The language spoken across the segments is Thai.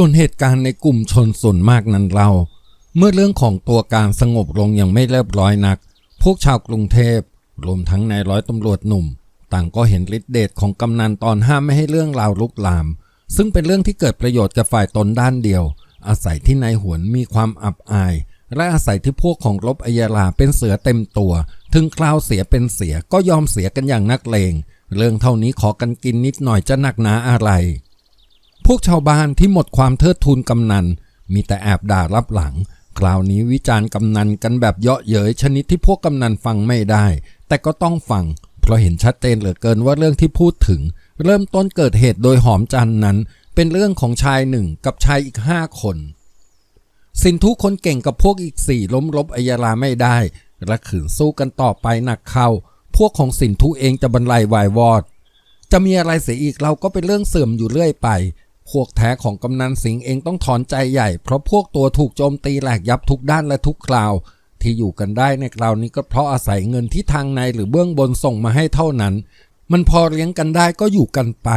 ส่วนเหตุการณ์ในกลุ่มชนส่วนมากนั้นเรา เมื่อเรื่องของตัวการสงบลงอย่างไม่เรียบร้อยนัก พวกชาวกรุงเทพรวมทั้งนายร้อยตำรวจหนุ่ม ต่างก็เห็นฤทธิเดชของกำนันตอนห้ามไม่ให้เรื่องราวลุกลาม ซึ่งเป็นเรื่องที่เกิดประโยชน์กับฝ่ายตนด้านเดียว อาศัยที่นายหวนมีความอับอาย และอาศัยที่พวกของรบอัยาลาเป็นเสือเต็มตัว ถึงคราวเสียเป็นเสียก็ยอมเสียกันอย่างนักเลงเรื่องเท่านี้ขอกันกินนิดหน่อยจะหนักหนาอะไร พวกชาวบ้านที่หมดความเทิดทูนกำนัน มีแต่แอบด่ารับหลัง คราวนี้วิจารณ์กำนันกันแบบเยาะเย้ยชนิดที่พวกกำนันฟังไม่ได้ แต่ก็ต้องฟัง เพราะเห็นชัดเจนเหลือเกินว่าเรื่องที่พูดถึง เริ่มต้นเกิดเหตุโดยหอมจันนั้น เป็นเรื่องของชายหนึ่งกับชายอีกห้าคน สินทุคนเก่งกับพวกอีกสี่ล้มรบอัยาลาไม่ได้และขืนสู้กันต่อไปหนักเข้า พวกของสินทุเองจะบรรลัยวายวอดจะมีอะไรเสียอีกเราก็เป็นเรื่องเสื่อมอยู่เรื่อยไป พวกแท้ของกำนันสิงห์เองต้องถอนใจใหญ่ เพราะพวกตัวถูกโจมตีแหลกยับทุกด้านและทุกคราว ที่อยู่กันได้ในคราวนี้ก็เพราะอาศัยเงินที่ทางในหรือเบื้องบนส่งมาให้เท่านั้น มันพอเลี้ยงกันได้ก็อยู่กันไป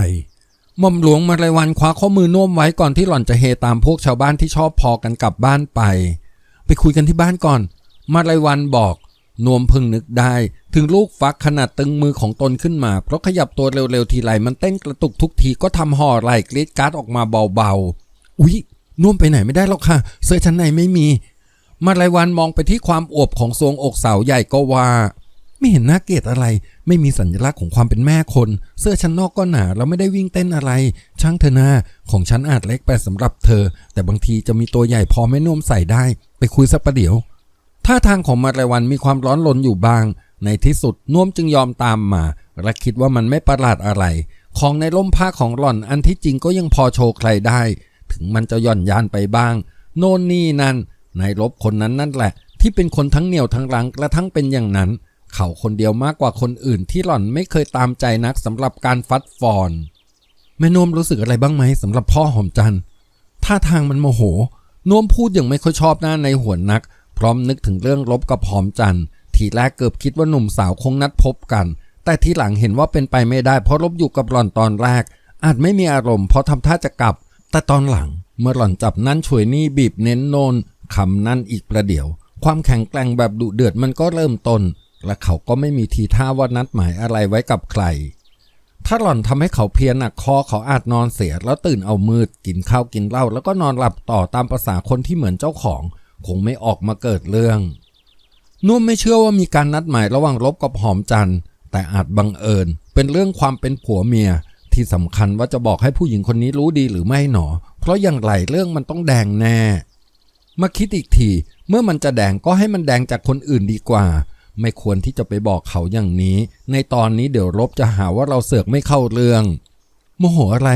หม่อมหลวงมาลายวันคว้าข้อมือโน้มไว้ก่อนที่หล่อนจะเฮตามพวกชาวบ้านที่ชอบพอกันกลับบ้านไป ไปคุยกันที่บ้านก่อน มาลายวันบอก นวมพึงนึกได้ ถึงลูกฟักขนาดตึงมือของตนขึ้นมา เพราะขยับตัวเร็วๆทีไรมันเต้นกระตุกทุกทีก็ทำห่อไหลกรีดการ์ดออกมาเบาๆ อุ๊ยนวมไปไหนไม่ได้หรอกค่ะ เสื้อชั้นในไม่มี มาลายวันมองไปที่ความอวบของทรวงอกสาวใหญ่ก็ว่า ไม่เห็นน่าเกลียดอะไร ไม่มีสัญลักษณ์ของความเป็นแม่คน เสื้อชั้นนอกก็หนาแล้วไม่ได้วิ่งเต้นอะไร ช่างเธอหน้าของฉันอาจเล็กไปสำหรับเธอ แต่บางทีจะมีตัวใหญ่พอแม่นวมใส่ได้ ไปคุยสักประเดี๋ยว ท่าทางของมาลาวันมีความร้อนรนอยู่บ้าง ในที่สุดน่วมจึงยอมตามมา และคิดว่ามันไม่ประหลาดอะไร ของในร่มผ้าของหล่อนอันที่จริงก็ยังพอโชว์ใครได้ ถึงมันจะย่อนยานไปบ้าง โน่นนี่นั่นนายรบคนนั้นนั่นแหละ ที่เป็นคนทั้งเหนียวทั้งรังและทั้งเป็นอย่างนั้น เขาคนเดียวมากกว่าคนอื่นที่หล่อนไม่เคยตามใจนักสำหรับการฟัดฟอนแม่นวมรู้สึกอะไรบ้างไหมสำหรับพ่อหอมจันทร์ท่าทางมันโมโหนวมพูดอย่างไม่ค่อยชอบหน้าในหัวนัก พร้อมนึกถึงเรื่องรบกับหอมจันทีแรกเกือบคิดว่าหนุ่มสาวคงนัดพบกัน แต่ทีหลังเห็นว่าเป็นไปไม่ได้เพราะรบอยู่กับหล่อนตอนแรก อาจไม่มีอารมณ์เพราะทำท่าจะกลับ แต่ตอนหลัง เมื่อหล่อนจับนั่นช่วยนี่บีบเน้นโนนคำนั่นอีกประเดี๋ยว ความแข็งแกร่งแบบดุเดือดมันก็เริ่มต้น และเขาก็ไม่มีทีท่าว่านัดหมายอะไรไว้กับใคร ถ้าหล่อนทำให้เขาเพียนหนักคอเขาอาจนอนเสียแล้วตื่นเอามืดกินข้าวกินเหล้าแล้วก็นอนหลับต่อตามภาษาคนที่เหมือนเจ้าของ คงไม่ออกมาเกิดเรื่อง นุ่มไม่เชื่อว่ามีการนัดหมายระหว่างรบกับหอมจันทร์แต่อาจบังเอิญ เป็นเรื่องความเป็นผัวเมีย ที่สำคัญว่าจะบอกให้ผู้หญิงคนนี้รู้ดีหรือไม่หนอ เพราะอย่างไรเรื่องมันต้องแดงแน่ มาคิดอีกที เมื่อมันจะแดงก็ให้มันแดงจากคนอื่นดีกว่า ไม่ควรที่จะไปบอกเขาอย่างนี้ ในตอนนี้เดี๋ยวรบจะหาว่าเราเสือกไม่เข้าเรื่อง โมโหอะไร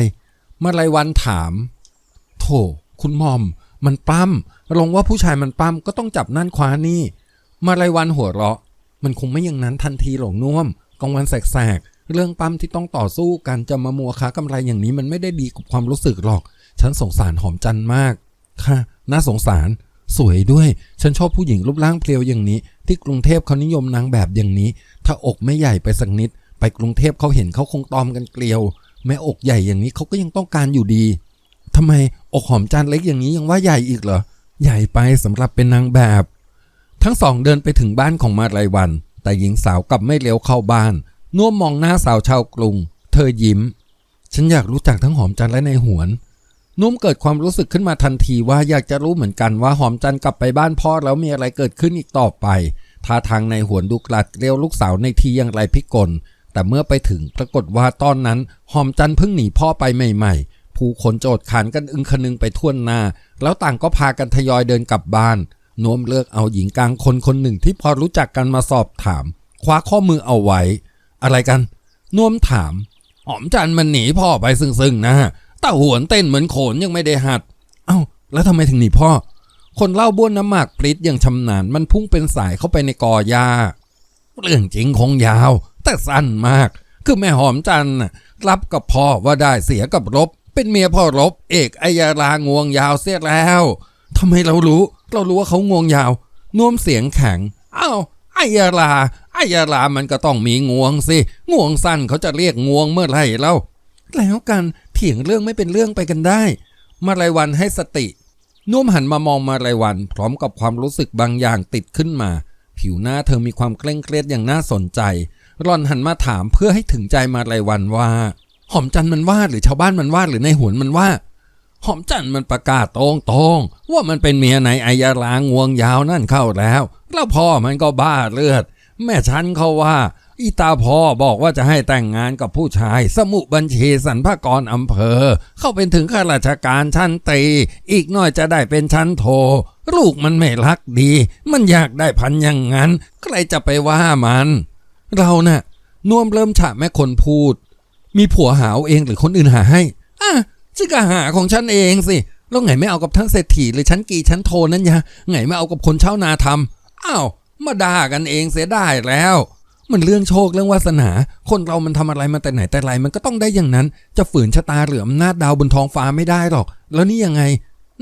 มาลายวันถาม โถคุณมอม มันปั้ม ลงว่าผู้ชายมันปั้มก็ต้องจับนั่นคว้านี่ มาลายวันหัวเราะ มันคงไม่อย่างนั้นทันทีหรอกน่วมกลางวันแสกๆ เรื่องปั้มที่ต้องต่อสู้กันจะมามัวค้ากำไรอย่างนี้มันไม่ได้ดีกับความรู้สึกหรอก ฉันสงสารหอมจันมาก ค่ะ น่าสงสาร สวยด้วย ฉันชอบผู้หญิงรูปร่างเพรียวอย่างนี้ ที่กรุงเทพเขานิยมนางแบบอย่างนี้ ถ้าอกไม่ใหญ่ไปสักนิด ไปกรุงเทพเขาเห็นเขาคงตอมกันเกลียว แม้อกใหญ่อย่างนี้เขาก็ยังต้องการอยู่ดีทำไมอกหอมจานเล็กอย่างนี้ยังว่าใหญ่อีกเหรอ ใหญ่ไปสำหรับเป็นนางแบบ ทั้งสองเดินไปถึงบ้านของมาลายวัน แต่หญิงสาวกลับไม่เลี้ยวเข้าบ้านน่วมมองหน้าสาวชาวกรุง เธอยิ้ม ฉันอยากรู้จักทั้งหอมจันและในหวนนุ่มเกิดความรู้สึกขึ้นมาทันทีว่าอยากจะรู้เหมือนกันว่าหอมจันกลับไปบ้านพ่อแล้วมีอะไรเกิดขึ้นอีกต่อไปท่าทางในหวนดูกลัดเกลียวลูกสาวในทีอย่างไรพิกลแต่เมื่อไปถึงปรากฏว่าตอนนั้น หอมจันเพิ่งหนีพ่อไปใหม่ ๆ ผู้คนโจดขานกันอึงคนึงไปทั่วหน้า แล้วต่างก็พากันทยอยเดินกลับบ้านน้มเลือกเอาหญิงกลางคนคนหนึ่งที่พอรู้จักกันมาสอบถาม คว้าข้อมือเอาไว้ อะไรกัน นวมถาม หอมจันทร์มันหนีพ่อไปซึ่งๆนะแต่หวนเต้นเหมือนโขนยังไม่ได้หัด เอ้า แล้วทำไมถึงหนีพ่อ คนเล่าบ้วนน้ำหมากปริดอย่างชำนาญมันพุ่งเป็นสายเข้าไปในกอหญ้าเรื่องจริงคงยาว แต่สั้นมาก คือแม่หอมจันทร์รับกับพ่อว่าได้เสียกับรบ เป็นเมียพ่อรบ เอกอัยารางวงยาวเสียแล้วทำไมเรารู้ เรารู้ว่าเขางวงยาวน่วมเสียงแข็งอ้าไอยาลาไอยาลามันก็ต้องมีงวงสิงวงสั้นเขาจะเรียกงวงเมื่อไหร่เล่าแล้วกันเถียงเรื่องไม่เป็นเรื่องไปกันได้ มาลายวันให้สติ นุ่มหันมามองมาลายวัน พร้อมกับความรู้สึกบางอย่างติดขึ้นมา ผิวหน้าเธอมีความเคร่งเครียดอย่างน่าสนใจ รอนหันมาถามเพื่อให้ถึงใจมาลายวันว่า หอมจันทร์มันว่าหรือชาวบ้านมันว่าหรือในหวนมันว่า หอมจันทร์มันประกาศตรงตรงๆว่ามันเป็นเมียในอายาลางวงยาวนั่นเข้าแล้ว แล้วพ่อมันก็บ้าเลือด แม่ฉันเขาว่าอีตาพ่อบอกว่าจะให้แต่งงานกับผู้ชาย สมุบัญชีสรรพากรอำเภอ เข้าเป็นถึงข้าราชการชั้นตีอีกน่อยจะได้เป็นชั้นโท ลูกมันไม่รักดี มันอยากได้พันอย่างนั้น ใครจะไปว่ามัน เราน่ะน่วมเริ่มฉะแม่คนพูด มีผัวหาเอาเองหรือคนอื่นหาให้ อะฉันก็หาของฉันเองสิแล้วไงไม่เอากับท่านเศรษฐีหรือชั้นกีชั้นโทนั่นยะไงไม่เอากับคนเช่านาทำอ้าวมาด่ากันเองเสียได้แล้ว มันเรื่องโชคเรื่องวาสนา คนเรามันทำอะไรมาแต่ไหนแต่ไรมันก็ต้องได้อย่างนั้น จะฝืนชะตาเหรืออำนาดาวบนท้องฟ้าไม่ได้หรอก แล้วนี่ยังไง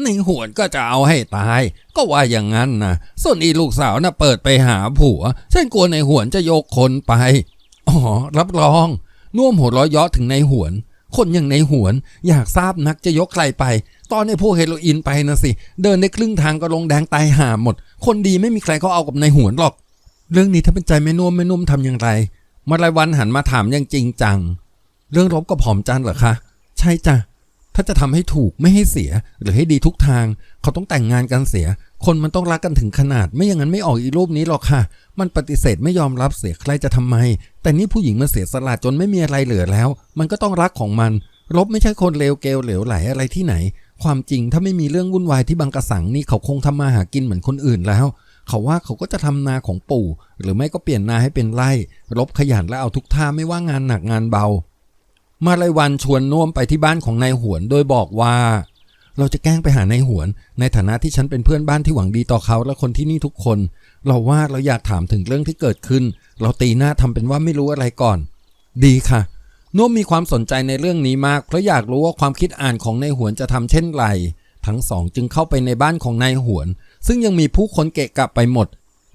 ในหวนก็จะเอาให้ตาย ก็ว่าอย่างนั้นนะส่วนอีลูกสาวน่ะเปิดไปหาผัว ฉันกลัวในหวนจะยกคนไปอ๋อรับรอง น่วมหัวร้อยเยาะถึงในหวน คนอย่างในหวน อยากทราบนักจะยกใครไป ตอนในพวกเฮโรอีนไปนะสิ เดินในครึ่งทางก็ลงแดงตายห่าหมด คนดีไม่มีใครเขาเอากับในหวนหรอก เรื่องนี้ถ้าเป็นใจแม่นุ่มแม่นุ่มทำอย่างไรมาลายวันหันมาถามอย่างจริงจัง เรื่องรบกับผอมจันเหรอคะ ใช่จ้ะถ้าจะทำให้ถูกไม่ให้เสียหรือให้ดีทุกทาง เขาต้องแต่งงานกันเสีย คนมันต้องรักกันถึงขนาด ไม่อย่างนั้นไม่ออกอีรูปนี้หรอกค่ะ มันปฏิเสธไม่ยอมรับเสียใครจะทำไม แต่นี่ผู้หญิงมันเสียสละจนไม่มีอะไรเหลือแล้ว มันก็ต้องรักของมันรบไม่ใช่คนเลวเกลเหลวไหลอะไรที่ไหน ความจริงถ้าไม่มีเรื่องวุ่นวายที่บางกระสังนี่เขาคงทำมาหากินเหมือนคนอื่นแล้ว เขาว่าเขาก็จะทำนาของปู่ หรือไม่ก็เปลี่ยนนาให้เป็นไร่รบขยันและเอาทุกท่าไม่ว่างานหนักงานเบา มาลายวันชวนน่วมไปที่บ้านของนายหวนโดยบอกว่า เราจะแกล้งไปหานายหวน ในฐานะที่ฉันเป็นเพื่อนบ้านที่หวังดีต่อเขาและคนที่นี่ทุกคน เราว่าเราอยากถามถึงเรื่องที่เกิดขึ้น เราตีหน้าทำเป็นว่าไม่รู้อะไรก่อน ดีค่ะนุ่มมีความสนใจในเรื่องนี้มาก เพราะอยากรู้ว่าความคิดอ่านของนายหวนจะทำเช่นไร ทั้งสองจึงเข้าไปในบ้านของนายหวน ซึ่งยังมีผู้คนเกะกะไปหมด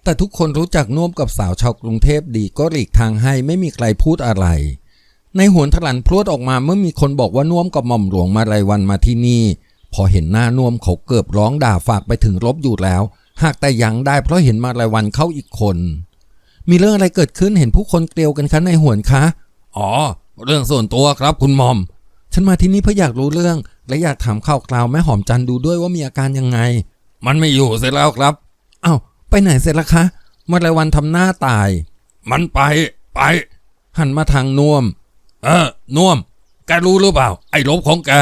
แต่ทุกคนรู้จักนุ่มกับสาวชาวกรุงเทพดีก็หลีกทางให้ไม่มีใครพูดอะไรในหวนถลันพรวดออกมาเมื่อมีคนบอกว่าน่วมกับหม่อมหลวงมาลายวันมาที่นี่ อเห็นหน้านวมเขาเกือบร้องด่าฝากไปถึงรบอยู่แล้ว หากแต่ยังได้เพราะเห็นมาลายวันเข้าอีกคน มีเรื่องอะไรเกิดขึ้นเห็นผู้คนเกลียวกันคะในหวนคะ อ๋อ เรื่องส่วนตัวครับคุณมอม ฉันมาที่นี่เพื่ออยากรู้เรื่อง และอยากถามข่าวคราวแม่หอมจันดูด้วยว่ามีอาการยังไง มันไม่อยู่เสร็จแล้วครับอ้าวไปไหนเสร็จแล้วคะมาลายวันทำหน้าตาย มันไปไป หันมาทางนวม เออนวมแกรู้หรือเปล่า ไอ้ลบของแก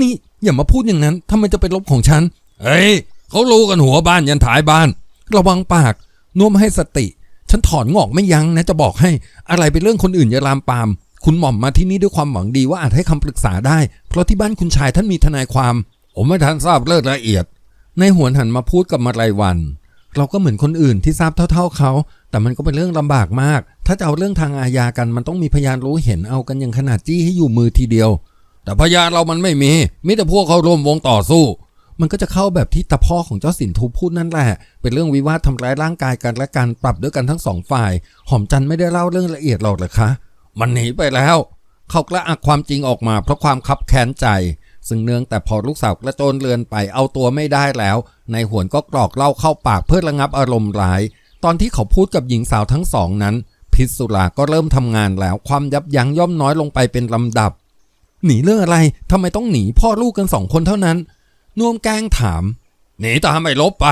นี่ อย่ามาพูดอย่างนั้นทำไมจะเป็นลบของฉัน เฮ้ยเขารู้กันหัวบ้านยันท้ายบ้าน ระวังปากน่วมให้สติ ฉันถอนงอกไม่ยั้งนะจะบอกให้อะไรเป็นเรื่องคนอื่นอย่าลามปาม คุณหม่อมมาที่นี่ด้วยความหวังดีว่าอาจให้คำปรึกษาได้ เพราะที่บ้านคุณชายท่านมีทนายความ ผมไม่ทันทราบเรื่องละเอียดในหวนหันมาพูดกับมาลายวัน เราก็เหมือนคนอื่นที่ทราบเท่า ๆเขา แต่มันก็เป็นเรื่องลำบากมาก ถ้าจะเอาเรื่องทางอาญากันมันต้องมีพยานรู้เห็นเอากันอย่างขนาดจี้ให้อยู่มือทีเดียว แต่พยานเรามันไม่มีมิแต่พวกเขาร่วมวงต่อสู้ มันก็จะเข้าแบบที่ตาพ่อของเจ้าสินทูพูดนั่นแหละ เป็นเรื่องวิวาททำร้ายร่างกายกันและการปรับด้วยกันทั้งสองฝ่าย หอมจันไม่ได้เล่าเรื่องละเอียดหรอกเหรอคะ มันหนีไปแล้ว เขากระอักความจริงออกมาเพราะความคับแค้นใจ ซึ่งเนื่องแต่พอลูกสาวกระโจนเรือนไปเอาตัวไม่ได้แล้ว ในายหวนก็กรอกเหล้าเข้าปากเพื่อระงับอารมณ์ร้าย ตอนที่เขาพูดกับหญิงสาวทั้งสองนั้น พิษสุราก็เริ่มทำงานแล้วความยับยั้งย่อมน้อยลงไปเป็นลำดับ หนีเรื่องอะไรทำไมต้องหนีพ่อลูกกันสองคนเท่านั้น นวมแกล้งถาม หนีตามไม่ลบไป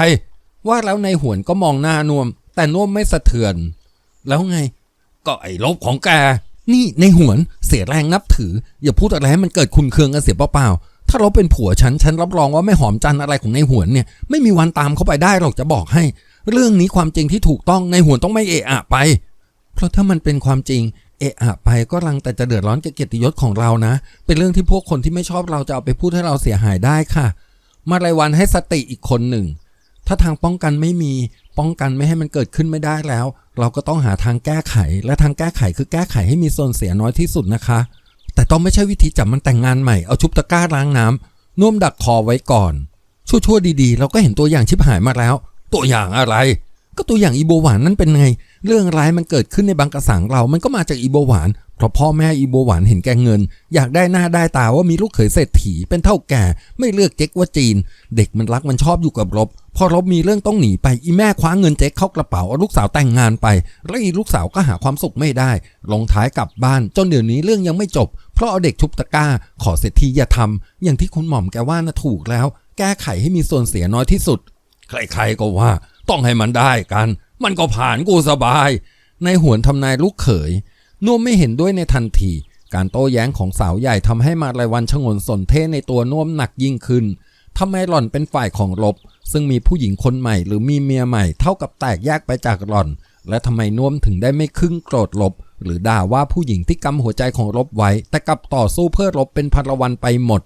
ว่าแล้วในหวนก็มองหน้านวม แต่นวมไม่สะเทือน แล้วไง ก็ไอ้ลบของแก นี่ในหวนเสียแรงนับถือ อย่าพูดอะไรให้มันเกิดคุณเคืองกันเสียเปล่าๆถ้าเราเป็นผัวฉันฉันรับรองว่าไม่หอมจันอะไรของในหวนเนี่ย ไม่มีวันตามเข้าไปได้หรอกจะบอกให้ เรื่องนี้ความจริงที่ถูกต้องในหวนต้องไม่เอะอะไป เพราะถ้ามันเป็นความจริง เอะอะไปก็รังแต่จะเดือดร้อนกับเกียรติยศของเรานะ เป็นเรื่องที่พวกคนที่ไม่ชอบเราจะเอาไปพูดให้เราเสียหายได้ค่ะ มาลายวันให้สติอีกคนหนึ่ง ถ้าทางป้องกันไม่มีป้องกันไม่ให้มันเกิดขึ้นไม่ได้แล้ว เราก็ต้องหาทางแก้ไข และทางแก้ไขคือแก้ไขให้มีส่วนเสียน้อยที่สุดนะคะ แต่ต้องไม่ใช่วิธีจับมันแต่งงานใหม่เอาชุบตะกร้าล้างน้ำน่วมดักคอไว้ก่อน ชั่วๆดีๆ เราก็เห็นตัวอย่างชิบหายมาแล้ว ตัวอย่างอะไร ก็ตัวอย่างอีโบหวานนั่นเป็นไง เรื่องร้ายมันเกิดขึ้นในบางกระสังเรา มันก็มาจากอีโบหวาน เพราะพ่อแม่อีโบหวานเห็นแก่เงิน อยากได้หน้าได้ตาว่ามีลูกเขยเศรษฐีเป็นเท่าแก่ ไม่เลือกเจ๊กว่าจีน เด็กมันรักมันชอบอยู่กับรบ พอรบมีเรื่องต้องหนีไปอีแม่คว้าเงินเจ๊กเข้ากระเป๋าเอาลูกสาวแต่งงานไปแล้วอีลูกสาวก็หาความสุขไม่ได้ลงท้ายกลับบ้าน จนเดี๋ยวนี้เรื่องยังไม่จบ เพราะเอาเด็กชุบตะกร้า ขอเศรษฐีอย่าทำอย่างที่คุณหม่อมแกว่านะถูกแล้ว แก้ไขให้มีส่วนเสียน้อยที่สุดใครๆก็ว่าต้องให้มันได้กัน มันก็ผ่านกูสบาย ในหวนทำนายลูกเขยนุ่มไม่เห็นด้วยในทันที การโต้แย้งของสาวใหญ่ทำให้มาลายวันชงนสนเทในตัวนุ่มหนักยิ่งขึ้นทำไมหล่อนเป็นฝ่ายของลบ ซึ่งมีผู้หญิงคนใหม่หรือมีเมียใหม่เท่ากับแตกแยกไปจากหล่อน และทำไมนุ่มถึงได้ไม่ครึ่งโกรธลบ หรือด่าว่าผู้หญิงที่กำหัวใจของลบไว้ แต่กลับต่อสู้เพื่อลบเป็นพันละวันไปหมด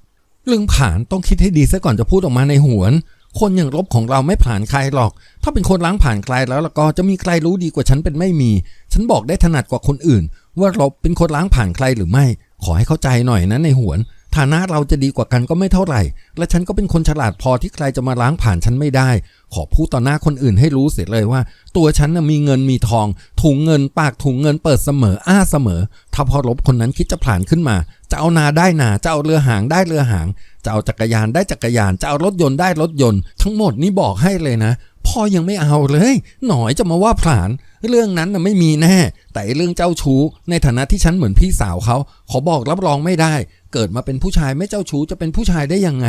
เรื่องผ่านต้องคิดให้ดีซะก่อนจะพูดออกมาในหวน คนอย่างลบของเราไม่ผ่านใครหรอก ถ้าเป็นคนล้างผ่านใครแล้วแล้วก็จะมีใครรู้ดีกว่าฉันเป็นไม่มี ฉันบอกได้ถนัดกว่าคนอื่น ว่าลบเป็นคนล้างผ่านใครหรือไม่ ขอให้เข้าใจหน่อยนะในหวน ฐานะเราจะดีกว่ากันก็ไม่เท่าไหร่ และฉันก็เป็นคนฉลาดพอที่ใครจะมาล้างผ่านฉันไม่ได้ ขอพูดต่อหน้าคนอื่นให้รู้เสียเลยว่า ตัวฉันนะมีเงินมีทอง ถุงเงินปากถุงเงินเปิดเสมอ อ้าเสมอ ถ้าพอลบคนนั้นคิดจะผ่านขึ้นมา จะเอานาได้นาจะเอาเรือหางได้เรือหาง จะเอาจักรยานได้จักรยาน จะเอารถยนต์ได้รถยนต์ ทั้งหมดนี่บอกให้เลยนะ พ่อยังไม่เอาเลย หน่อยจะมาว่าผลาน เรื่องนั้นน่ะไม่มีแน่ แต่เรื่องเจ้าชู้ ในฐานะที่ฉันเหมือนพี่สาวเขา ขอบอกรับรองไม่ได้ เกิดมาเป็นผู้ชายไม่เจ้าชู้จะเป็นผู้ชายได้ยังไง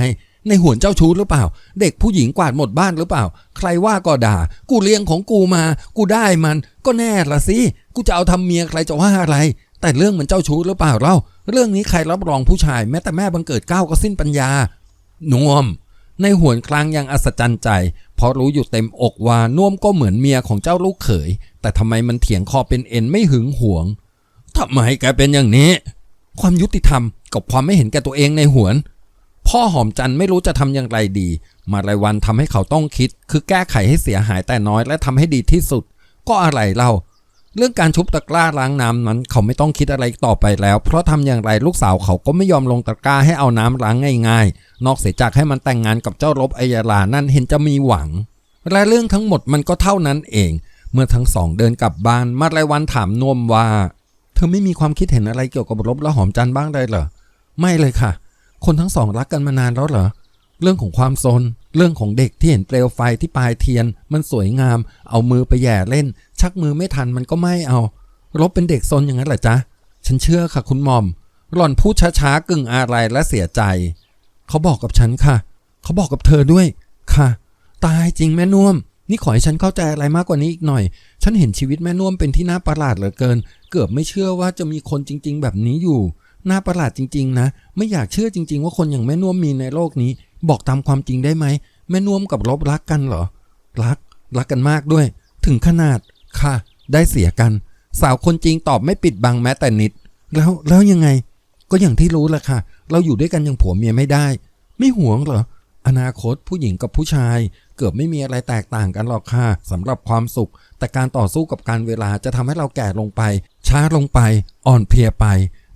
ในหวนเจ้าชู้หรือเปล่า เด็กผู้หญิงกวาดหมดบ้านหรือเปล่า ใครว่าก็ด่า กูเลี้ยงของกูมา กูได้มัน ก็แน่ละสิ กูจะเอาทำเมียใครจะว่าอะไร แต่เรื่องมันเจ้าชู้หรือเปล่าเล่า เรื่องนี้ใครรับรองผู้ชายแม้แต่แม่บังเกิดเก้าก็สิ้นปัญญานวม ในหวนคลางยังอัศจรรย์ใจ เพราะรู้อยู่เต็มอกว่าน่วมก็เหมือนเมียของเจ้าลูกเขย แต่ทำไมมันเถียงคอเป็นเอ็นไม่หึงหวงทำไมแกเป็นอย่างนี้ ความยุติธรรมกับความไม่เห็นแก่ตัวเองในหวน พ่อหอมจันไม่รู้จะทำอย่างไรดี มารายวันทำให้เขาต้องคิด คือแก้ไขให้เสียหายแต่น้อยและทำให้ดีที่สุด ก็อะไรเล่า เรื่องการชุบตะกร้าล้างน้ำนั้นเขาไม่ต้องคิดอะไรต่อไปแล้ว เพราะทำอย่างไรลูกสาวเขาก็ไม่ยอมลงตะกร้าให้เอาน้ำล้างง่ายๆ นอกเสียจากให้มันแต่งงานกับเจ้ารบอัยาลานั่นเห็นจะมีหวังและเรื่องทั้งหมดมันก็เท่านั้นเอง เมื่อทั้งสองเดินกลับบ้านมารายวันถามนวมว่า เธอไม่มีความคิดเห็นอะไรเกี่ยวกับรบและหอมจันทร์บ้างเลยเหรอไม่เลยค่ะ คนทั้งสองรักกันมานานแล้วเหรอเรื่องของความโซน เรื่องของเด็กที่เห็นเปลวไฟที่ปลายเทียน มันสวยงาม เอามือไปแย่เล่น ชักมือไม่ทันมันก็ไม่เอา รบเป็นเด็กซนอย่างนั้นเหรอจ๊ะ ฉันเชื่อค่ะคุณหมอม หล่อนพูดช้าๆกึ่งอะไรและเสียใจ เขาบอกกับฉันค่ะ เขาบอกกับเธอด้วย ค่ะ ตายจริงแม่นุ่ม นี่ขอให้ฉันเข้าใจอะไรมากกว่านี้อีกหน่อย ฉันเห็นชีวิตแม่นุ่มเป็นที่น่าประหลาดเหลือเกิน เกือบไม่เชื่อว่าจะมีคนจริง ๆ แบบนี้อยู่น่าประหลาดจริง ๆ นะ ไม่อยากเชื่อจริง ๆ ว่าคนอย่างแม่นุ่มมีในโลกนี้ บอกตามความจริงได้ไหม แม่นุ่มกับลบรักกันเหรอ รัก รักกันมากด้วย ถึงขนาด ค่ะ ได้เสียกัน สาวคนจริงตอบไม่ปิดบังแม้แต่นิด แล้วแล้วยังไง ก็อย่างที่รู้แหละค่ะ เราอยู่ด้วยกันอย่างผัวเมียไม่ได้ ไม่หวงเหรออนาคตผู้หญิงกับผู้ชาย เกือบไม่มีอะไรแตกต่างกันหรอกค่ะสำหรับความสุข แต่การต่อสู้กับการเวลาจะทำให้เราแก่ลงไป ช้าลงไป อ่อนเพลียไป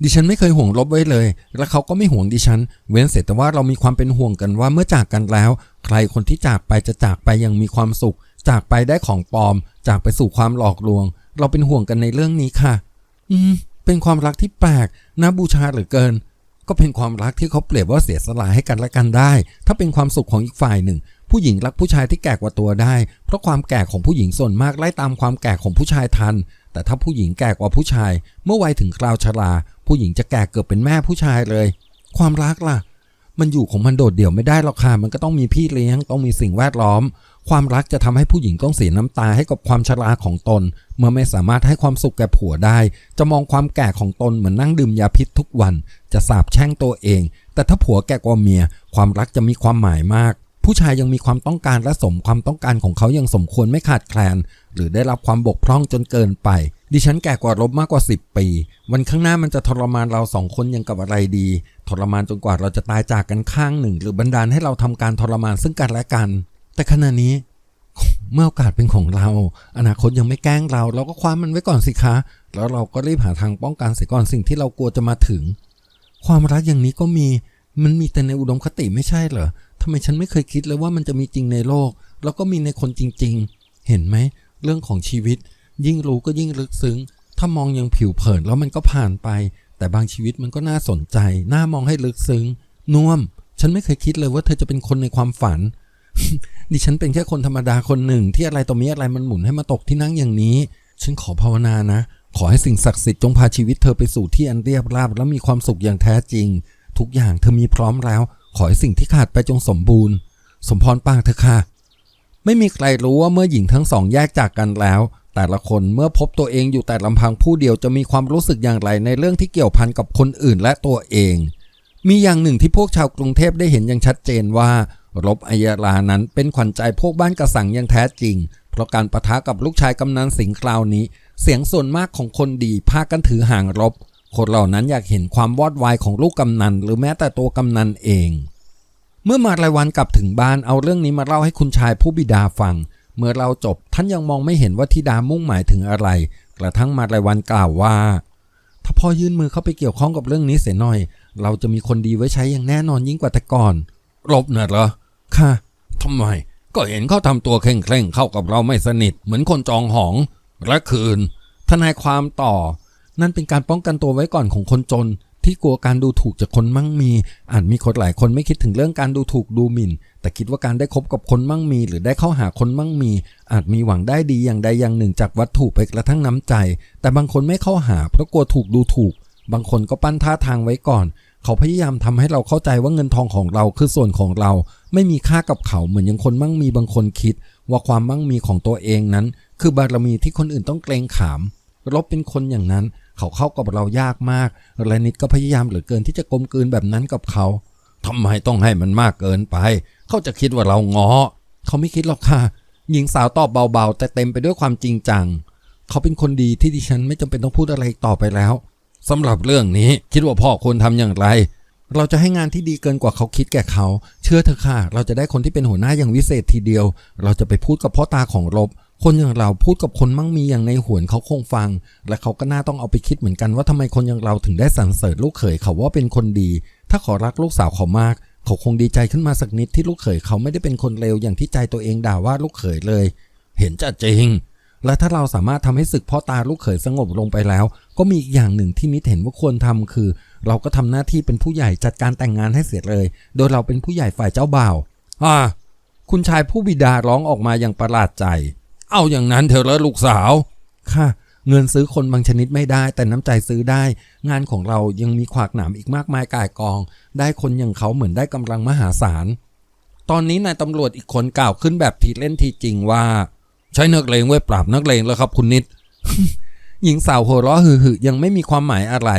ดิฉันไม่เคยห่วงลบไว้เลย และเขาก็ไม่ห่วงดิฉัน เว้นเสร็จแต่ว่าเรามีความเป็นห่วงกันว่าเมื่อจากกันแล้ว ใครคนที่จากไปจะจากไปอยังมีความสุข จากไปได้ของปลอม จากไปสู่ความหลอกลวง เราเป็นห่วงกันในเรื่องนี้ค่ะ อืม เป็นความรักที่แปลกน่าบูชาเหลือเกิน ก็เป็นความรักที่เขาเปรียบว่าเสียสละให้กันและกันได้ ถ้าเป็นความสุขของอีกฝ่ายหนึ่ง ผู้หญิงรักผู้ชายที่แก่กว่าตัวได้ เพราะความแก่ของผู้หญิงส่วนมากไล่ตามความแก่ของผู้ชายทัน แต่ถ้าผู้หญิงแก่กว่าผู้ชาย เมื่อวัยถึงคราวชรา ผู้หญิงจะแก่เกือบเป็นแม่ผู้ชายเลย ความรักล่ะมันอยู่ของมันโดดเดี่ยวไม่ได้หรอกค่ะ มันก็ต้องมีพี่เลี้ยง ต้องมีสิ่งแวดล้อม ความรักจะทำให้ผู้หญิงต้องเสียน้ำตาให้กับความชราของตน เมื่อไม่สามารถให้ความสุขแก่ผัวได้ จะมองความแก่ของตนเหมือนนั่งดื่มยาพิษทุกวัน จะสาบแช่งตัวเอง แต่ถ้าผัวแก่กว่าเมีย ความรักจะมีความหมายมาก ผู้ชายยังมีความต้องการและสมความต้องการของเขาอย่างสมควรไม่ขาดแคลน หรือได้รับความบกพร่องจนเกินไป ดิฉันแก่กว่าลบมากกว่า 10 ปี วันข้างหน้ามันจะทรมานเราสองคนยังกับอะไรดี ทรมานจนกว่าเราจะตายจากกันข้างหนึ่ง หรือบันดาลให้เราทำการทรมานซึ่งกันและกัน แต่ขณะนี้เมื่อโอกาสเป็นของเรา อนาคตยังไม่แกล้งเรา เราก็คว้ามันไว้ก่อนสิคะ แล้วเราก็รีบหาทางป้องกันเสียก่อนสิ่งที่เรากลัวจะมาถึง ความรักอย่างนี้ก็มี มันมีแต่ในอุดมคติไม่ใช่เหรอทำไมฉันไม่เคยคิดเลยว่ามันจะมีจริงในโลก แล้วก็มีในคนจริง ๆ เห็นไหม เรื่องของชีวิต ยิ่งรู้ก็ยิ่งลึกซึ้ง ถ้ามองยังผิวเผินแล้วมันก็ผ่านไป แต่บางชีวิตมันก็น่าสนใจ น่ามองให้ลึกซึ้ง น่วม ฉันไม่เคยคิดเลยว่าเธอจะเป็นคนในความฝัน ดิฉันเป็นแค่คนธรรมดาคนหนึ่ง ที่อะไรต่อมีอะไรมันหมุนให้มาตกที่นั่งอย่างนี้ ฉันขอภาวนานะ ขอให้สิ่งศักดิ์สิทธิ์จงพาชีวิตเธอไปสู่ที่อันเรียบราบและมีความสุขอย่างแท้จริง ทุกอย่างเธอมีพร้อมแล้ว ขอให้สิ่งที่ขาดไปจงสมบูรณ์ สมพรปางเธอค่ะ ไม่มีใครรู้ว่าเมื่อหญิงทั้งสองแยกจากกันแล้ว แต่ละคนเมื่อพบตัวเองอยู่แต่ลำพังผู้เดียวจะมีความรู้สึกอย่างไรในเรื่องที่เกี่ยวพันกับคนอื่นและตัวเองมีอย่างหนึ่งที่พวกชาวกรุงเทพได้เห็นอย่างชัดเจนว่า รบอัยรานั้นเป็นขวัญใจพวกบ้านกระสังอย่างแท้จริง เพราะการประทะกับลูกชายกำนันสิงคราวนี้ เสียงส่วนมากของคนดีพากันถือห่างรบ คนเหล่านั้นอยากเห็นความวอดวายของลูกกำนันหรือแม้แต่ตัวกำนันเอง เมื่อมารายวันกลับถึงบ้านเอาเรื่องนี้มาเล่าให้คุณชายผู้บิดาฟัง เมื่อเราจบท่านยังมองไม่เห็นว่าธิดามุ่งหมายถึงอะไร กระทั่งมารายวันกล่าวว่า ถ้าพ่อยื่นมือเข้าไปเกี่ยวข้องกับเรื่องนี้เสียหน่อย เราจะมีคนดีไว้ใช้อย่างแน่นอนยิ่งกว่าแต่ก่อนรบน่ะเหรอ ค่ะทำไม ก็เห็นเขาทำตัวเคร่งเคร่งเข้ากับเราไม่สนิท เหมือนคนจองหอง และคืน ทนายความต่อ นั่นเป็นการป้องกันตัวไว้ก่อนของคนจน ที่กลัวการดูถูกจากคนมั่งมีอาจมีคนหลายคนไม่คิดถึงเรื่องการดูถูกดูหมิ่น แต่คิดว่าการได้คบกับคนมั่งมี หรือได้เข้าหาคนมั่งมี อาจมีหวังได้ดีอย่างใดอย่างหนึ่งจากวัตถุไปกระทั่งน้ำใจ แต่บางคนไม่เข้าหาเพราะกลัวถูกดูถูก บางคนก็ปั้นท่าทางไว้ก่อน เขาพยายามทำให้เราเข้าใจว่าเงินทองของเราคือส่วนของเรา ไม่มีค่ากับเขาเหมือนอย่างคนมั่งมีบางคนคิด ว่าความมั่งมีของตัวเองนั้น คือบารมีที่คนอื่นต้องเกรงขาม รบเป็นคนอย่างนั้น เขาเข้ากับเรายากมากและนิดก็พยายามเหลือเกินที่จะกลมกลืนแบบนั้นกับเขาทำไมต้องให้มันมากเกินไป เขาจะคิดว่าเราง้อ เขาไม่คิดหรอกค่ะ หญิงสาวตอบเบาๆ แต่เต็มไปด้วยความจริงจัง เขาเป็นคนดีที่ดิฉันไม่จำเป็นต้องพูดอะไรต่อไปแล้วสำหรับเรื่องนี้คิดว่าพ่อควรทำอย่างไร เราจะให้งานที่ดีเกินกว่าเขาคิดแก่เขา เชื่อเถอะค่ะ เราจะได้คนที่เป็นหัวหน้าอย่างวิเศษทีเดียว เราจะไปพูดกับพ่อตาของรบ คนอย่างเราพูดกับคนมั่งมีอย่างในหวนเขาคงฟัง และเขาก็น่าต้องเอาไปคิดเหมือนกันว่าทำไมคนอย่างเราถึงได้สรรเสริญลูกเขยเขาว่าเป็นคนดี ถ้าขอรักลูกสาวเขามาก เขาคงดีใจขึ้นมาสักนิดที่ลูกเขยเขาไม่ได้เป็นคนเลวอย่างที่ใจตัวเองด่าว่าลูกเขยเลย เห็นจะจริง และถ้าเราสามารถทำให้ศึกพ่อตาลูกเขยสงบลงไปแล้ว ก็มีอีกอย่างหนึ่งที่นิดเห็นว่าควรทำคือ เราก็ทำหน้าที่เป็นผู้ใหญ่จัดการแต่งงานให้เสร็จเลย โดยเราเป็นผู้ใหญ่ฝ่ายเจ้าบ่าวอ่าคุณชายผู้บิดาร้องออกมาอย่างประหลาดใจ เอาอย่างนั้นเถอะแล้วลูกสาว ค่ะ เงินซื้อคนบางชนิดไม่ได้ แต่น้ำใจซื้อได้ งานของเรายังมีขวากหนามอีกมากมายก่ายกอง ได้คนอย่างเขาเหมือนได้กำลังมหาศาล ตอนนี้นายตำรวจอีกคนกล่าวขึ้นแบบทีเล่นทีจริงว่า ใช้นักเลงไว้ปราบนักเลงแล้วครับคุณนิด หญิงสาวหัวเราะหึ่ๆยังไม่มีความหมายอะไร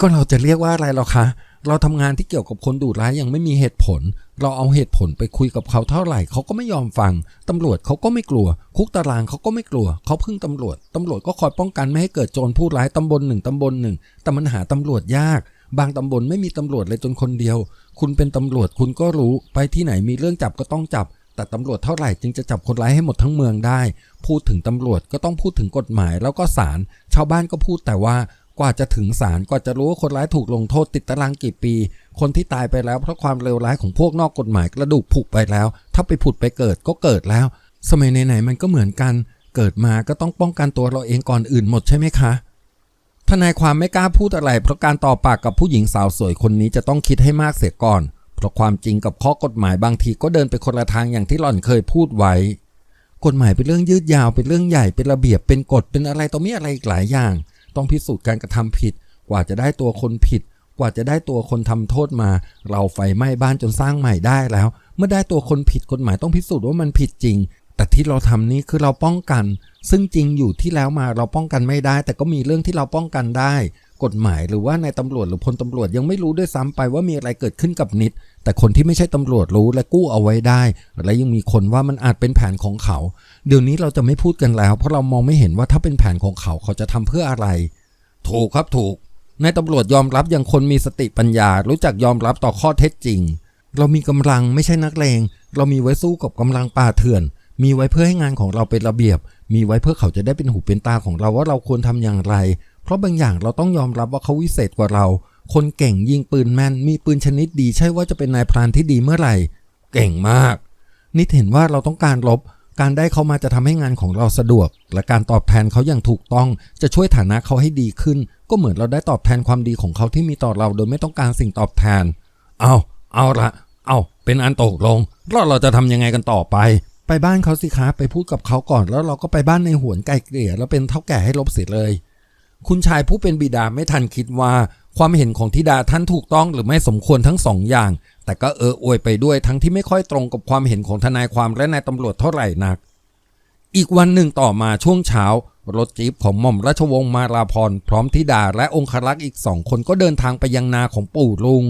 ก็เราจะเรียกว่าอะไรหรอคะ เราทำงานที่เกี่ยวกับคนดุร้ายยังไม่มีเหตุผล เราเอาเหตุผลไปคุยกับเขาเท่าไหร่เขาก็ไม่ยอมฟัง ตำรวจเขาก็ไม่กลัว คุกตารางเขาก็ไม่กลัว เขาพึ่งตำรวจ ตำรวจก็คอยป้องกันไม่ให้เกิดโจรผู้ร้ายตำบลหนึ่งตำบลหนึ่ง แต่มันหาตำรวจยากบางตำบลไม่มีตำรวจเลยจนคนเดียว คุณเป็นตำรวจคุณก็รู้ ไปที่ไหนมีเรื่องจับก็ต้องจับ แต่ตำรวจเท่าไหร่จึงจะจับคนร้ายให้หมดทั้งเมืองได้ พูดถึงตำรวจก็ต้องพูดถึงกฎหมายแล้วก็ศาลชาวบ้านก็พูดแต่ว่ากว่าจะถึงศาลกว่าจะรู้ว่าคนร้ายถูกลงโทษติดตารางกี่ปี คนที่ตายไปแล้วเพราะความเลวร้ายของพวกนอกกฎหมายกระดูกผุไปแล้ว ถ้าไปผุดไปเกิดก็เกิดแล้ว สมัยไหนๆมันก็เหมือนกัน เกิดมาก็ต้องป้องกันตัวเราเองก่อนอื่นหมดใช่ไหมคะทนายความไม่กล้าพูดอะไร เพราะการต่อปากกับผู้หญิงสาวสวยคนนี้จะต้องคิดให้มากเสียก่อน เพราะความจริงกับข้อกฎหมายบางทีก็เดินไปคนละทางอย่างที่หล่อนเคยพูดไว้ กฎหมายเป็นเรื่องยืดยาวเป็นเรื่องใหญ่เป็นระเบียบเป็นกฎเป็นอะไรต่อมีอะไรอีกหลายอย่าง ต้องพิสูจน์การกระทำผิด กว่าจะได้ตัวคนผิด กว่าจะได้ตัวคนทำโทษมา เราไฟไหม้บ้านจนสร้างใหม่ได้แล้ว เมื่อได้ตัวคนผิดกฎหมายต้องพิสูจน์ว่ามันผิดจริง แต่ที่เราทำนี้คือเราป้องกัน ซึ่งจริงอยู่ที่แล้วมาเราป้องกันไม่ได้ แต่ก็มีเรื่องที่เราป้องกันได้ กฎหมายหรือว่าในายตำรวจหรือพลตำรวจยังไม่รู้ด้วยซ้ำไปว่ามีอะไรเกิดขึ้นกับนิด แต่คนที่ไม่ใช่ตำรวจรู้และกู้เอาไว้ได้ และยังมีคนว่ามันอาจเป็นแผนของเขา เดี๋ยวนี้เราจะไม่พูดกันแล้ว เพราะเรามองไม่เห็นว่าถ้าเป็นแผนของเขาเขาจะทำเพื่ออะไร ถูกครับถูกนายตำรวจยอมรับอย่างคนมีสติปัญญา รู้จักยอมรับต่อข้อเท็จจริง เรามีกำลังไม่ใช่นักเลงเรามีไว้สู้กับกำลังป่าเถื่อน มีไว้เพื่อให้งานของเราเป็นระเบียบ มีไว้เพื่อเขาจะได้เป็นหูเป็นตาของเราว่าเราควรทำอย่างไร เพราะบางอย่างเราต้องยอมรับว่าเขาวิเศษกว่าเรา คนเก่งยิงปืนแม่น มีปืนชนิดดีใช่ว่าจะเป็นนายพรานที่ดีเมื่อไหร่ เก่งมาก นิดเห็นว่าเราต้องการรบการได้เขามาจะทำให้งานของเราสะดวก และการตอบแทนเขาอย่างถูกต้องจะช่วยฐานะเขาให้ดีขึ้น ก็เหมือนเราได้ตอบแทนความดีของเขาที่มีต่อเราโดยไม่ต้องการสิ่งตอบแทน เอาเอาละเอาเป็นอันตกลงแล้วเราจะทำยังไงกันต่อไปไปบ้านเขาสิคะไปพูดกับเขาก่อนแล้วเราก็ไปบ้านในหวนไก่เกลี่ยแล้วเป็นเท่าแก่ให้ลบเสียเลย คุณชายผู้เป็นบิดาไม่ทันคิดว่า ความเห็นของธิดาท่านถูกต้องหรือไม่สมควรทั้งสองอย่าง แต่ก็เอออวยไปด้วยทั้งที่ไม่ค่อยตรงกับความเห็นของทนายความและนายตำรวจเท่าไหร่นัก อีกวันหนึ่งต่อมาช่วงเช้ารถจี๊ปของหม่อมราชวงศ์มาราพรพร้อมธิดาและองครักษ์อีกสองคนก็เดินทางไปยังนาของปู่ลุง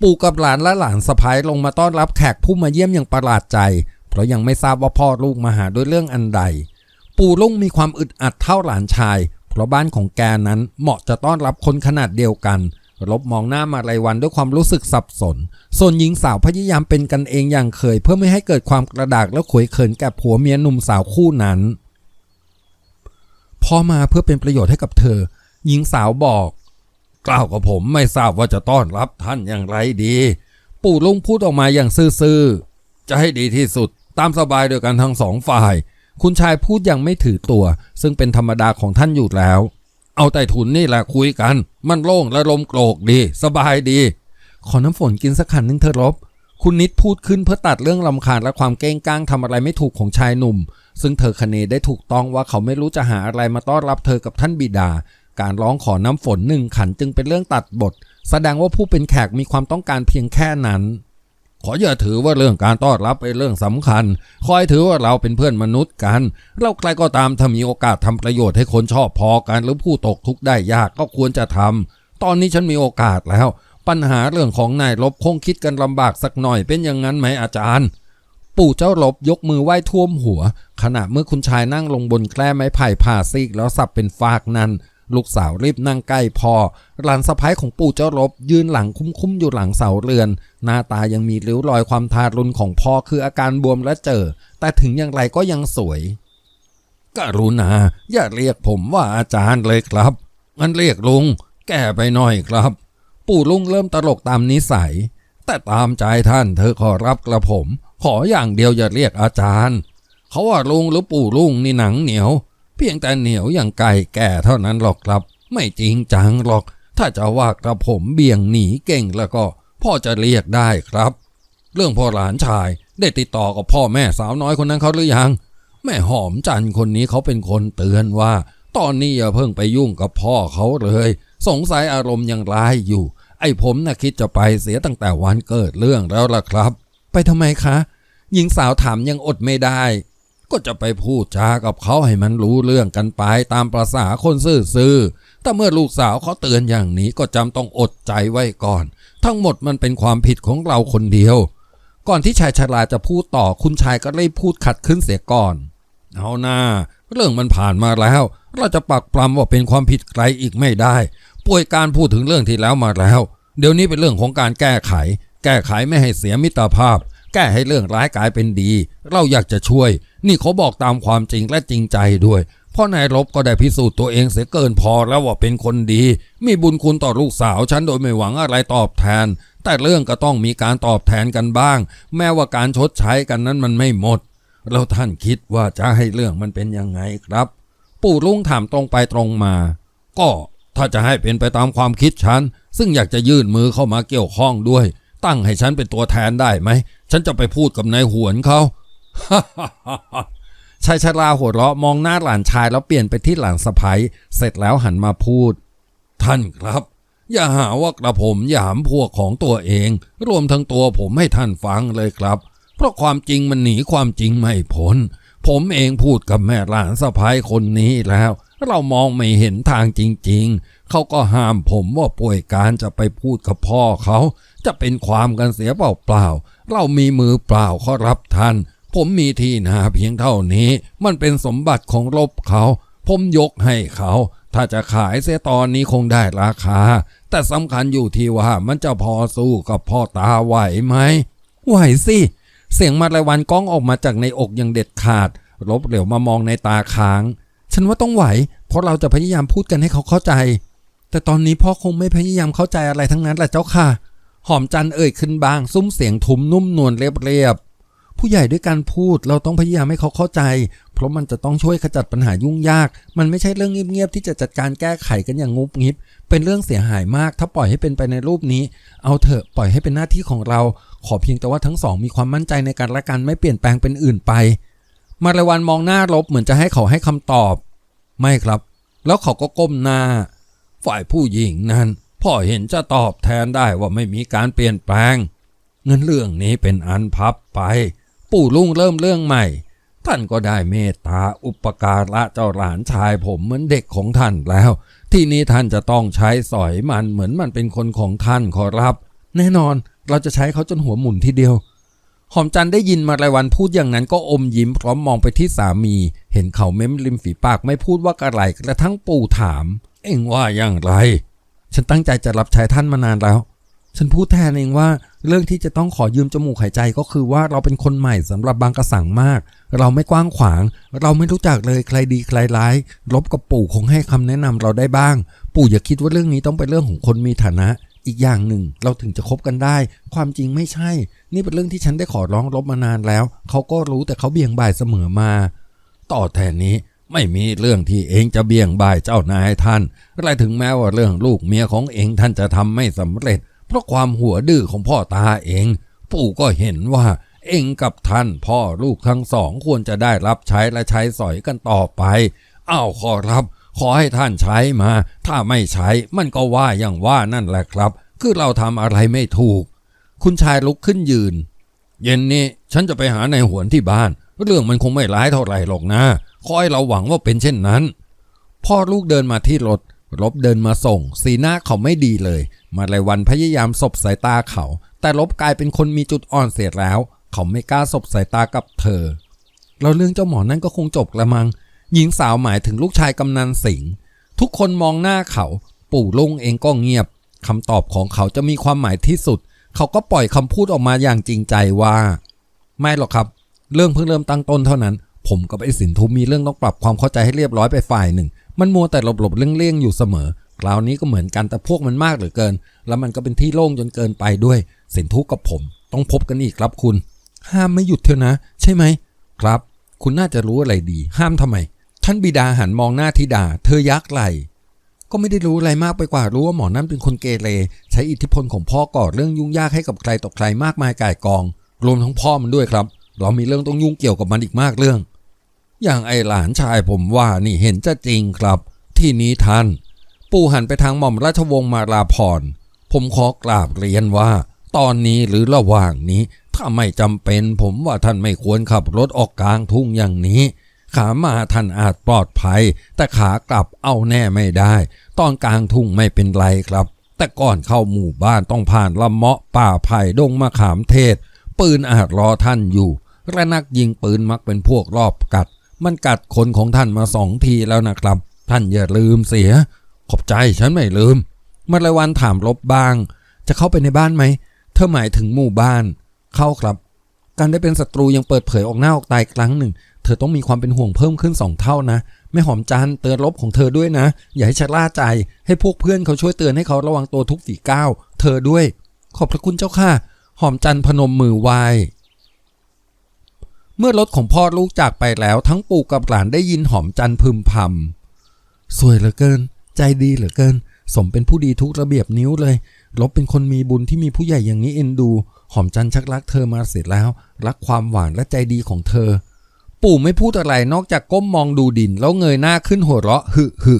ปู่กับหลานและหลานสะพ้ายลงมาต้อนรับแขกผู้มาเยี่ยมอย่างประหลาดใจ เพราะยังไม่ทราบว่าพ่อลูกมาหาด้วยเรื่องอันใด ปู่ลุงมีความอึดอัดเท่าหลานชาย เพราะบ้านของแกนั้นเหมาะจะต้อนรับคนขนาดเดียวกันลบมองหน้ามาไรายวันด้วยความรู้สึกสับสน ส่วนหญิงสาวพยายามเป็นกันเองอย่างเคย เพื่อไม่ให้เกิดความกระดากและขวยเขินแก่ผัวเมียหนุ่มสาวคู่นั้นพ่อมาเพื่อเป็นประโยชน์ให้กับเธอ หญิงสาวบอก กล่าวกับผมไม่ทราบว่าจะต้อนรับท่านอย่างไรดี ปู่ลุงพูดออกมาอย่างซื่อๆจะให้ดีที่สุดตามสบายโดยกันทั้งสองฝ่าย คุณชายพูดอย่างไม่ถือตัว ซึ่งเป็นธรรมดาของท่านอยู่แล้ว เอาแต่ทุนนี่แหละคุยกัน มันโล่งและลมโกรกดี สบายดี ขอน้ำฝนกินสักขันหนึงเธอะรบคุณนิดพูดขึ้นเพื่อตัดเรื่องลำคาญและความเก้งก้างทำอะไรไม่ถูกของชายหนุ่ม ซึ่งเธอคะเนได้ถูกต้องว่าเขาไม่รู้จะหาอะไรมาต้อนรับเธอกับท่านบิดา การร้องขอน้ำฝนหนึ่งขันจึงเป็นเรื่องตัดบท แสดงว่าผู้เป็นแขกมีความต้องการเพียงแค่นั้น ขออย่าถือว่าเรื่องการต้อนรับเป็นเรื่องสำคัญ คอยถือว่าเราเป็นเพื่อนมนุษย์กัน เราใครก็ตามถ้ามีโอกาสทำประโยชน์ให้คนชอบพอกันหรือผู้ตกทุกข์ได้ยากก็ควรจะทำตอนนี้ฉันมีโอกาสแล้ว ปัญหาเรื่องของนายลบคงคิดกันลำบากสักหน่อยเป็นอย่างนั้นไหมอาจารย์ ปู่เจ้าลบยกมือไหว้ท่วมหัว ขณะเมื่อคุณชายนั่งลงบนแคร่ไม้ไผ่ผ่าซีกแล้วสับเป็นฟากนั้น ลูกสาวรีบนั่งใกล้พ่อหลานสะพ้ายของปู่เจ้าลบยืนหลังคุ้มๆอยู่หลังเสาเรือน หน้าตายังมีริ้วรอยความทารุณของพ่อคืออาการบวมและเจอ แต่ถึงอย่างไรก็ยังสวยกรุณาอย่าเรียกผมว่าอาจารย์เลยครับงั้นเรียกลุง แก่ไปหน่อยครับ ปู่ลุงเริ่มตลกตามนิสัย แต่ตามใจท่านเธอขอรับกระผม ขออย่างเดียวอย่าเรียกอาจารย์ เขาว่าลุงหรือปู่ลุงนี่หนังเหนียว เพียงแต่เหนียวอย่างไก่แก่เท่านั้นหรอกครับ ไม่จริงจังหรอก ถ้าจะว่ากระผมเบี่ยงหนีเก่งแล้วก็พ่อจะเรียกได้ครับ เรื่องพ่อหลานชายได้ติดต่อกับพ่อแม่สาวน้อยคนนั้นเขาหรือยัง แม่หอมจันคนนี้เขาเป็นคนเตือนว่า ตอนนี้อย่าเพิ่งไปยุ่งกับพ่อเขาเลย สงสัยอารมณ์ยังร้ายอยู่ ไอ้ผมน่ะคิดจะไปเสียตั้งแต่วันเกิดเรื่องแล้วล่ะครับ ไปทำไมคะหญิงสาวถามยังอดไม่ได้ ก็จะไปพูดจากับเขาให้มันรู้เรื่องกันไปตามประษาคนซื่อๆแต่เมื่อลูกสาวเขาเตือนอย่างนี้ก็จำต้องอดใจไว้ก่อน ทั้งหมดมันเป็นความผิดของเราคนเดียว ก่อนที่ชายชราจะพูดต่อคุณชายก็รีบพูดขัดขึ้นเสียก่อน เอาหน้า เรื่องมันผ่านมาแล้ว เราจะปักปลำว่าเป็นความผิดใครอีกไม่ได้ ป่วยการพูดถึงเรื่องที่แล้วมาแล้ว เดี๋ยวนี้เป็นเรื่องของการแก้ไข แก้ไขไม่ให้เสียมิตรภาพ แก้ให้เรื่องร้ายกลายเป็นดี เราอยากจะช่วย นี่เขาบอกตามความจริงและจริงใจด้วยเพราะนายรบก็ได้พิสูจน์ตัวเองเสียเกินพอแล้วว่าเป็นคนดี มีบุญคุณต่อลูกสาวฉันโดยไม่หวังอะไรตอบแทน แต่เรื่องก็ต้องมีการตอบแทนกันบ้าง แม้ว่าการชดใช้กันนั้นมันไม่หมด แล้วท่านคิดว่าจะให้เรื่องมันเป็นยังไงครับ ปู่ลุงถามตรงไปตรงมา ก็ถ้าจะให้เป็นไปตามความคิดฉัน ซึ่งอยากจะยื่นมือเข้ามาเกี่ยวข้องด้วย ตั้งให้ฉันเป็นตัวแทนได้ไหม ฉันจะไปพูดกับนายหวนเขาชายชราหัวเราะมองหน้าหลานชายแล้วเปลี่ยนไปที่หลานสะพ้ยเสร็จแล้วหันมาพูด ท่านครับ อย่าหาว่ากระผมหยามพวกของตัวเอง รวมทั้งตัวผมให้ท่านฟังเลยครับ เพราะความจริงมันหนีความจริงไม่พ้นผมเองพูดกับแม่หลานสะพ้ายคนนี้แล้ว เรามองไม่เห็นทางจริง ๆ เขาก็ห้ามผมว่าป่วยการจะไปพูดกับพ่อเขา จะเป็นความกันเสียเปล่าๆเรามีมือเปล่าขอรับท่าน ผมมีที่นาเพียงเท่านี้ มันเป็นสมบัติของรบเขา ผมยกให้เขา ถ้าจะขายเสียตอนนี้คงได้ราคา แต่สำคัญอยู่ที่ว่ามันจะพอสู้กับพ่อตาไหวไหมไหวสิเสียงมาลายวันก้องออกมาจากในอกอย่างเด็ดขาด ลบเหลียวมามองในตาค้าง ฉันว่าต้องไหว เพราะเราจะพยายามพูดกันให้เขาเข้าใจ แต่ตอนนี้พ่อคงไม่พยายามเข้าใจอะไรทั้งนั้นแหละเจ้าค่ะ หอมจันเอ่ยขึ้นบาง ซุ้มเสียงทุ้มนุ่มนวลเรียบๆผู้ใหญ่ด้วยการพูดเราต้องพยายามให้เขาเข้าใจ เพราะมันจะต้องช่วยขจัดปัญหายุ่งยาก มันไม่ใช่เรื่องเงียบๆที่จะจัดการแก้ไขกันอย่างงุบงิบ เป็นเรื่องเสียหายมากถ้าปล่อยให้เป็นไปในรูปนี้ เอาเถอะปล่อยให้เป็นหน้าที่ของเรา ขอเพียงแต่ว่าทั้งสองมีความมั่นใจในการละกันไม่เปลี่ยนแปลงเป็นอื่นไป มาลายวันมองหน้าลบเหมือนจะให้เขาให้คำตอบ ไม่ครับ แล้วเขาก็ก้มหน้า ฝ่ายผู้หญิงนั้น พ่อเห็นจะตอบแทนได้ว่าไม่มีการเปลี่ยนแปลง เงินเรื่องนี้เป็นอันพับไป ปู่ลุงเริ่มเรื่องใหม่ ท่านก็ได้เมตตาอุปการะเจ้าหลานชายผมเหมือนเด็กของท่านแล้ว ที่นี้ท่านจะต้องใช้สอยมันเหมือนมันเป็นคนของท่านขอรับ แน่นอนเราจะใช้เขาจนหัวหมุนทีเดียว หอมจันได้ยินมารายวันพูดอย่างนั้นก็อมยิ้มพร้อมมองไปที่สามี เห็นเขาเม้มริมฝีปากไม่พูดว่ากระไรกระทั่งปู่ถาม เอ็งว่าอย่างไร ฉันตั้งใจจะรับใช้ท่านมานานแล้ว ฉันพูดแทนเองว่า เรื่องที่จะต้องขอยืมจมูกหายใจก็คือว่าเราเป็นคนใหม่สำหรับบางกระสังมาก เราไม่กว้างขวาง เราไม่รู้จักเลยใครดีใครร้าย ลบกับปู่คงให้คำแนะนำเราได้บ้าง ปู่อย่าคิดว่าเรื่องนี้ต้องเป็นเรื่องของคนมีฐานะ อีกอย่างหนึ่ง เราถึงจะคบกันได้ ความจริงไม่ใช่ นี่เป็นเรื่องที่ฉันได้ขอร้องลบมานานแล้ว เขาก็รู้แต่เขาเบี่ยงบ่ายเสมอมา ต่อแทนนี้ ไม่มีเรื่องที่เองจะเบี่ยงบ่ายเจ้านายท่านอะไรถึงแม้ว่าเรื่องลูกเมียของเองท่านจะทำไม่สำเร็จ เพราะความหัวดื้อของพ่อตาเอง ปู่ก็เห็นว่าเองกับท่านพ่อลูกทั้งสองควรจะได้รับใช้และใช้สอยกันต่อไป อ้าวขอรับ ขอให้ท่านใช้มา ถ้าไม่ใช้มันก็ว่าอย่างว่านั่นแหละครับ คือเราทำอะไรไม่ถูก คุณชายลุกขึ้นยืน เย็นนี้ฉันจะไปหาในหวนที่บ้าน เรื่องมันคงไม่ร้ายเท่าไหร่หรอกนะขอให้เราหวังว่าเป็นเช่นนั้น พ่อลูกเดินมาที่รถ ลบเดินมาส่ง สีหน้าเขาไม่ดีเลย มาลายวันพยายามสบสายตาเขา แต่ลบกลายเป็นคนมีจุดอ่อนเสียแล้ว เขาไม่กล้าสบสายตากับเธอแล้วเรื่องเจ้าหมอนั่นก็คงจบละมัง หญิงสาวหมายถึงลูกชายกำนันสิงห์ทุกคนมองหน้าเขา ปู่ลุงเองก็เงียบคำตอบของเขาจะมีความหมายที่สุด เขาก็ปล่อยคำพูดออกมาอย่างจริงใจว่า ไม่หรอกครับ เรื่องเพิ่งเริ่มตั้งต้นเท่านั้น ผมกับไอ้สินทุมีเรื่องต้องปรับความเข้าใจให้เรียบร้อยไปฝ่ายหนึ่ง มันมัวแต่หลบๆเลี่ยงๆอยู่เสมอ คราวนี้ก็เหมือนกันแต่พวกมันมากเหลือเกิน แล้วมันก็เป็นที่โล่งจนเกินไปด้วย สินทุกับผม ต้องพบกันอีกครับคุณ ห้ามไม่หยุดเถอะนะ ใช่ไหมครับ คุณน่าจะรู้อะไรดี ห้ามทำไม ท่านบิดาหันมองหน้าธิดา เธอยักไหลก็ไม่ได้รู้อะไรมากไปกว่ารู้ว่าหมอนั่นเป็นคนเกเรใช้อิทธิพลของพ่อก่อเรื่องยุ่งยากให้กับใครต่อใครมากมายก่ายกอง รวมทั้งพ่อมันด้วยครับ เรามีเรื่องต้องยุ่งเกี่ยวกับมันอีกมากเรื่อง อย่างไอหลานชายผมว่านี่เห็นจะจริงครับ ที่นี้ท่าน ปู่หันไปทางหม่อมราชวงศ์มาลาพร ผมขอกราบเรียนว่า ตอนนี้หรือระหว่างนี้ ถ้าไม่จำเป็นผมว่าท่านไม่ควรขับรถออกกลางทุ่งอย่างนี้ขามาท่านอาจปลอดภัย แต่ขากลับเอาแน่ไม่ได้ ตอนกลางทุ่งไม่เป็นไรครับ แต่ก่อนเข้าหมู่บ้านต้องผ่านลำเมาะป่าไผ่ดงมะขามเทศ ปืนอาจรอท่านอยู่ และนักยิงปืนมักเป็นพวกรอบกัด มันกัดคนของท่านมาสองทีแล้วนะครับ ท่านอย่าลืมเสีย ขอบใจฉันไม่ลืมมาลายวันถามลบบ้าง จะเข้าไปในบ้านไหม เธอหมายถึงหมู่บ้าน เข้าครับ การได้เป็นศัตรูยังเปิดเผยออกหน้าออกตายครั้งหนึ่ง เธอต้องมีความเป็นห่วงเพิ่มขึ้นสองเท่านะไม่หอมจันเตือนลบของเธอด้วยนะ อย่าให้ชะล่าใจ ให้พวกเพื่อนเขาช่วยเตือนให้เขาระวังตัวทุกฝีก้าว เธอด้วย ขอบพระคุณเจ้าค่ะ หอมจันพนมมือไหว เมื่อรถของพ่อลูกจากไปแล้วทั้งปู่กับหลานได้ยินหอมจันพึมพำสวยเหลือเกิน ใจดีเหลือเกิน สมเป็นผู้ดีทุกระเบียบนิ้วเลย ลบเป็นคนมีบุญที่มีผู้ใหญ่อย่างนี้เอ็นดู หอมจันชักรักเธอมาเสร็จแล้ว รักความหวานและใจดีของเธอ ปู่ไม่พูดอะไรนอกจากก้มมองดูดินแล้วเงยหน้าขึ้นหัวเราะหึหึ